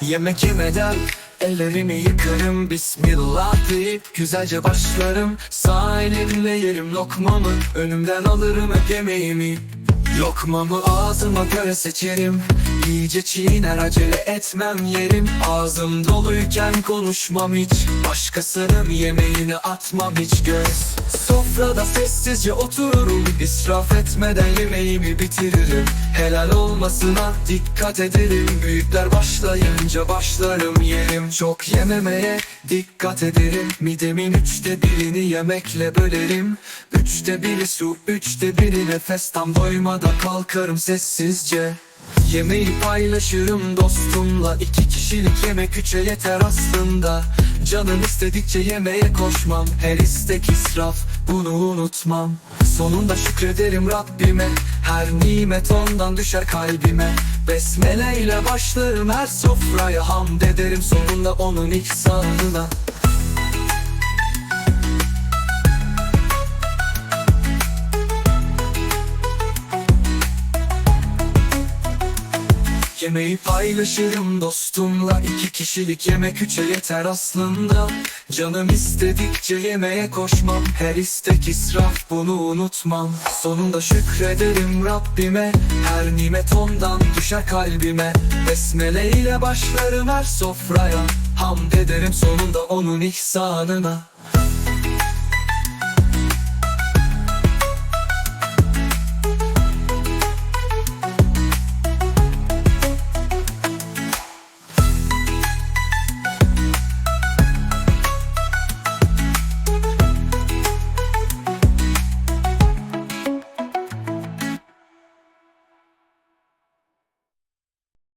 Yemek yemeden ellerimi yıkarım. Bismillah deyip güzelce başlarım. Sağ elimle yerim lokmamı Önümden alırım hep yemeğimi. Lokmamı ağzıma göre seçerim İyice çiğner acele etmem yerim. Ağzım doluyken konuşmam hiç. Başkasının yemeğini atmam hiç. Göz Sofrada sessizce otururum. İsraf etmeden yemeğimi bitiririm. Helal olmasına dikkat ederim. Büyükler başlayınca başlarım yerim. Çok yememeye dikkat ederim. Midemin üçte birini yemekle bölerim. Üçte biri su, üçte biri nefes. Tam doymada kalkarım sessizce Yemeği paylaşırım dostumla. İki kişilik yemek üçe yeter aslında. Canım istedikçe yemeğe koşmam. Her istek israf bunu unutmam. Sonunda şükrederim Rabbime. Her nimet ondan düşer kalbime. Besmele ile başlarım her sofraya. Hamd ederim sonunda onun ihsanına Yemeği paylaşırım dostumla. İki kişilik yemek üçe yeter aslında. Canım istedikçe yemeğe koşmam. Her istek israf bunu unutmam. Sonunda şükrederim Rabbime. Her nimet ondan düşer kalbime. Besmele ile başlarım her sofraya. Hamd ederim sonunda onun ihsanına